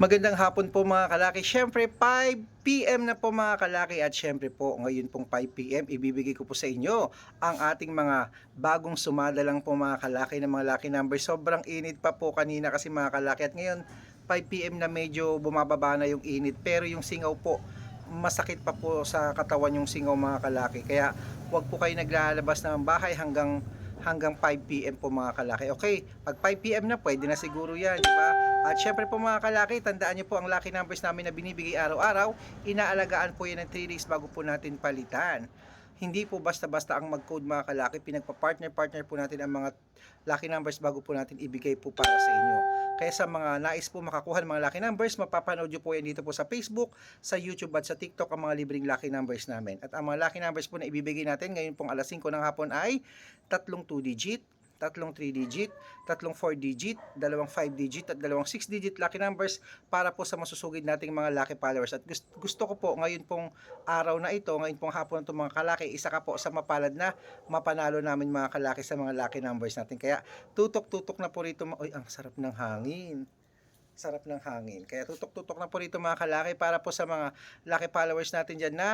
Magandang hapon po mga kalaki. Siyempre 5pm na po mga kalaki at siyempre po ngayon pong 5pm ibibigay ko po sa inyo ang ating mga bagong sumadalang po mga kalaki ng mga lucky numbers. Sobrang init pa po kanina kasi mga kalaki at ngayon 5pm na medyo bumababa na yung init pero yung singaw po masakit pa po sa katawan yung singaw mga kalaki. Kaya huwag po kayo naglalabas ng bahay hanggang hanggang 5 PM po mga kalaki. Okay, pag 5 PM na pwede na siguro yan, di ba? At syempre po mga kalaki, tandaan niyo po ang lucky numbers namin na binibigay araw-araw, inaalagaan po yan ng 3 days bago po natin palitan. Hindi po basta-basta ang mag-code mga kalaki, pinagpa-partner-partner po natin ang mga lucky numbers bago po natin ibigay po para sa inyo. Kaya sa mga nais po makakuha ng mga lucky numbers, mapapanood nyo po yan dito po sa Facebook, sa YouTube at sa TikTok ang mga libreng lucky numbers namin. At ang mga lucky numbers po na ibibigay natin ngayon pong alas 5 ng hapon ay tatlong 2 digit, tatlong 3 digit, tatlong 4 digit, dalawang 5 digit at dalawang 6 digit lucky numbers para po sa masusugid nating mga lucky followers. At gusto, gusto ko po ngayon pong araw na ito, ngayon pong hapon na ito mga kalaki, isa ka po sa mapalad na mapanalo namin mga kalaki sa mga lucky numbers natin. Kaya tutok-tutok na po rito. Uy, ang sarap ng hangin sarap ng hangin. Kaya tutok-tutok na po rito mga kalaki para po sa mga lucky followers natin dyan na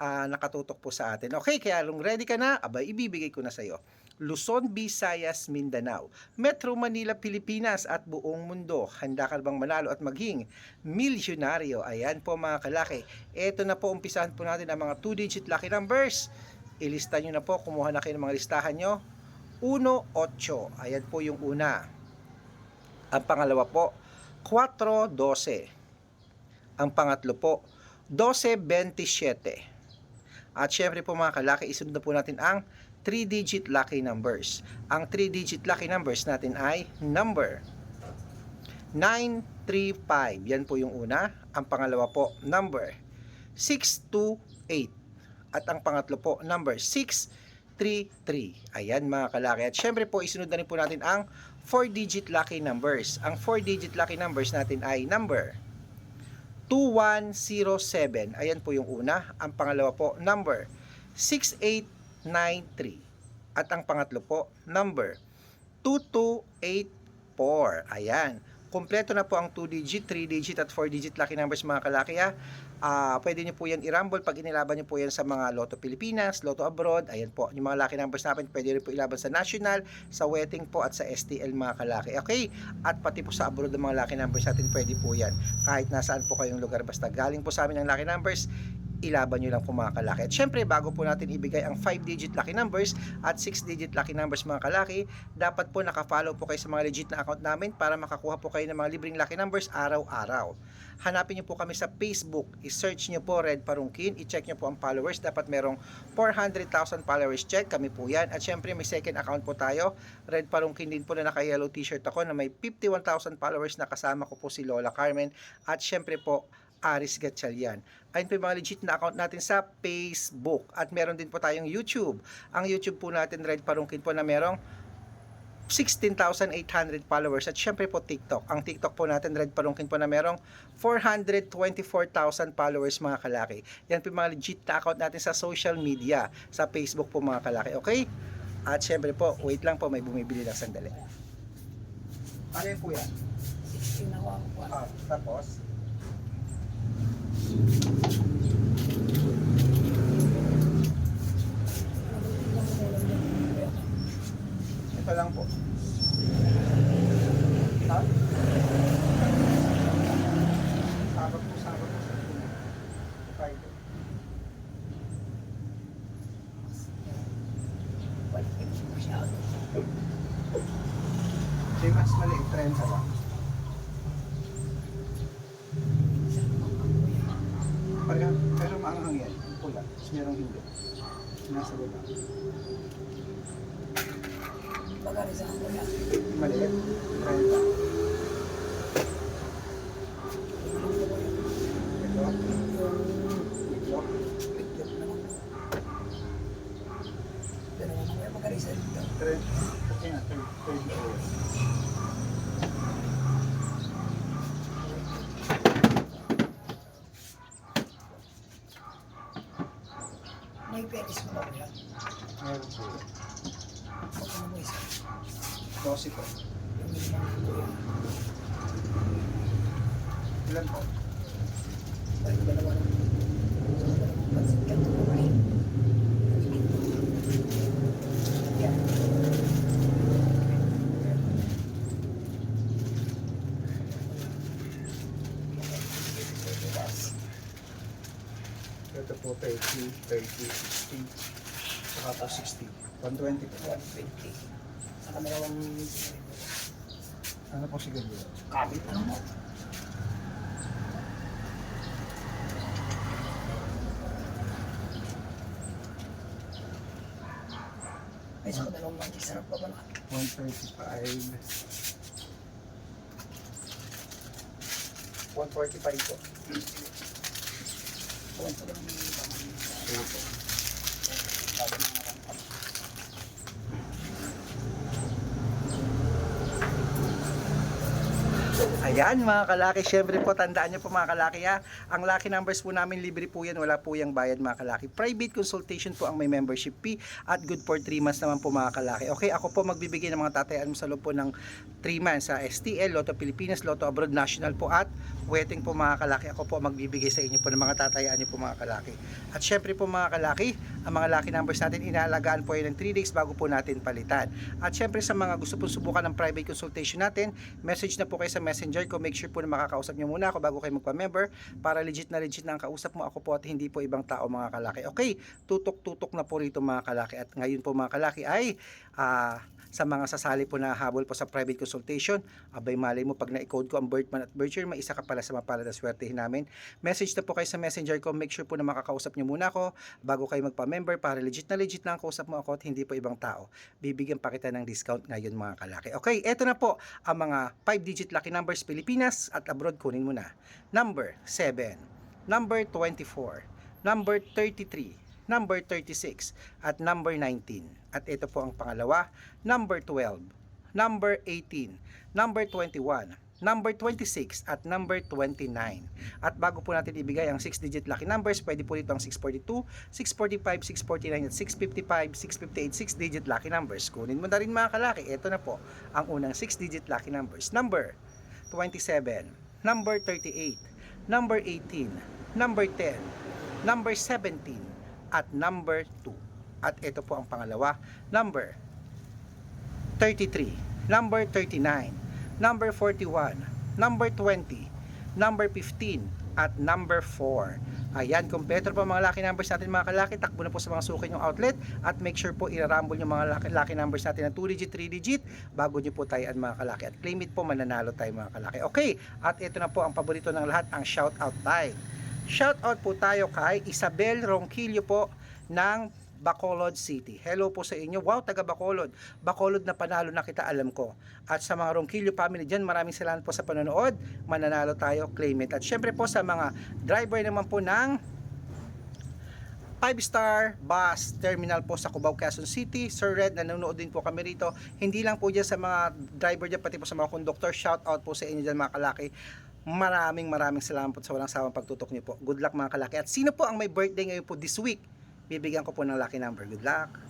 ah, nakatutok po sa atin. Okay, kaya kung ready ka na, abay, ibibigay ko na sa iyo. Luzon, Visayas, Mindanao, Metro Manila, Pilipinas at buong mundo. Handa ka bang manalo at maging milyonaryo? Ayan po mga kalaki. Ito na po, umpisahan po natin ang mga 2-digit lucky numbers. Ilista nyo na po, kumuha na kayo ng mga listahan nyo. 1-8. Ayan po yung una. Ang pangalawa po, 4-12. Ang pangatlo po, 12-27. At syempre po mga kalaki, isunod na po natin ang 3-digit lucky numbers. Ang 3-digit lucky numbers natin ay number 935. Yan po yung una. Ang pangalawa po, number 628. At ang pangatlo po, number 633. Ayan mga kalaki. At syempre po, isunod na rin po natin ang 4-digit lucky numbers. Ang 4-digit lucky numbers natin ay number 2107. Ayan po yung una. Ang pangalawa po, number 6893. At ang pangatlo po, number 2284. Ayan. Kompleto na po ang 2-digit, 3-digit at 4-digit lucky numbers mga kalaki ha. Ah, pwede niyo po yan i-rumble pag inilaban niyo po yan sa mga Lotto Pilipinas, Lotto Abroad. Ayan po, yung mga lucky numbers natin pwede rin po ilaban sa national, sa wedding po at sa STL mga kalaki. Okay? At pati po sa abroad ng mga lucky numbers natin pwede po yan. Kahit nasaan po kayong lugar basta galing po sa amin ang lucky numbers, ilaban nyo lang po mga kalaki. At syempre, bago po natin ibigay ang 5-digit lucky numbers at 6-digit lucky numbers mga kalaki, dapat po nakafollow po kayo sa mga legit na account namin para makakuha po kayo ng mga libreng lucky numbers araw-araw. Hanapin nyo po kami sa Facebook. I-search nyo po Red Parungkin. I-check nyo po ang followers. Dapat merong 400,000 followers check. Kami po yan. At syempre, may second account po tayo. Red Parungkin din po na naka-yellow t-shirt ako na may 51,000 followers na kasama ko po si Lola Carmen. At syempre po, Aris Gatchalian. Ayun po yung mga legit na account natin sa Facebook. At meron din po tayong YouTube. Ang YouTube po natin, Red Parungkin po na merong 16,800 followers at syempre po TikTok. Ang TikTok po natin, Red Palungkin po na merong 424,000 followers mga kalaki. Yan po yung mga legit na account natin sa social media, sa Facebook po mga kalaki. Okay? At syempre po, wait lang po, may bumibili lang sandali. Ano yun po yan? 16 ako ako po. Ah, tapos? Ito lang po. Ha? Sabag po, sabag po. Friday. Di mas maliit, 30 lang. Pagka, pero maanghang yan, pula. Merong hindi. Nasa baba. Bagari sa ako yan. Maliit, 30. Ito, ito. Itlog naman. Pero naman kaya bagari sa ito. 30. Okay na, 30. May penis mo ba po yan? Meron po. Huwag mo isa. 12 po. Yung limang po yan. Ilan po? Balik dalawa ng dalawang pansit kanto na kain. Yan. Ito po 30, 30, 60. Saka po 60. 120 po. 120. Sa kamerawang Ano po siguro? kabit na mo. Ay, manchis, sarap pa pala. 135. 145 po. Pa lang po. Bago na nakakapag. Ayan mga kalaki, syempre po tandaan nyo po mga kalaki ha, ang lucky numbers po namin libre po yan, wala po yung bayad mga kalaki. Private consultation po ang may membership fee at good for 3 months naman po mga kalaki. Okay, ako po magbibigay ng mga tatayaan mo sa loob po ng 3 months sa STL, Lotto Pilipinas, Lotto Abroad National po at wedding po mga kalaki. Ako po magbibigay sa inyo po ng mga tatayaan nyo po mga kalaki. At syempre po mga kalaki, ang mga lucky numbers natin inaalagaan po yan ng 3 days bago po natin palitan. At syempre sa mga gusto pong subukan ng private consultation natin, message na po kayo sa messenger ko. Make sure po na makakausap nyo muna ako bago kayo magpa-member para legit na legit na ang kausap mo ako po at hindi po ibang tao mga kalaki. Okay, tutok-tutok na po rito mga kalaki. At ngayon po mga kalaki ay ah, sa mga sasali po na habol po sa private consultation, abay malay mo pag na-code ko ang birth month at birth year, may isa ka pala sa mapalad na swertehin namin. Message na po kayo sa messenger ko, make sure po na makakausap nyo muna ako bago kayo magpa-member para legit na legit na ang kausap mo ako at hindi po ibang tao. Bibigyan pa kita ng discount ngayon mga kalaki. Okay, eto na po ang mga 5-digit lucky numbers Pilipinas at abroad kunin mo na. Number 7, number 24, number 33, number 36, at number 19. At ito po ang pangalawa, number 12, number 18, number 21, number 26, at number 29. At bago po natin ibigay ang 6-digit lucky numbers, pwede po dito ang 642, 645, 649, at 655, 658, 6-digit lucky numbers. Kunin mo na rin mga kalaki. Ito na po ang unang 6-digit lucky numbers. Number 27, number 38, number 18, number 10, number 17, at number 2. At ito po ang pangalawa, number 33, number 39, number 41, number 20, number 15, at number 4. Ayan, kompleto po mga lucky numbers natin mga kalaki. Takbo na po sa mga suki yung outlet at make sure po irarambol yung mga lucky, lucky numbers natin ng 2 digit, 3 digit bago nyo po tayo mga kalaki. At claim it po, mananalo tayo mga kalaki. Okay, at ito na po ang paborito ng lahat, ang shout out time. Shout out po tayo kay Isabel Ronquillo po ng Bacolod City. Hello po sa inyo. Wow, taga Bacolod. Bacolod na panalo na kita, alam ko. At sa mga Ronquillo family dyan, maraming salamat po sa panonood. Mananalo tayo, claim it. At syempre po sa mga driver naman po ng 5-star bus terminal po sa Cubao, Quezon City. Sir Red, nanonood din po kami rito. Hindi lang po dyan sa mga driver dyan, pati po sa mga conductor. Shout out po sa inyo dyan mga kalaki. Maraming maraming salamat sa walang sawang pagtutok niyo po. Good luck mga kalaki. At sino po ang may birthday ngayon po this week? Bibigyan ko po ng lucky number. Good luck.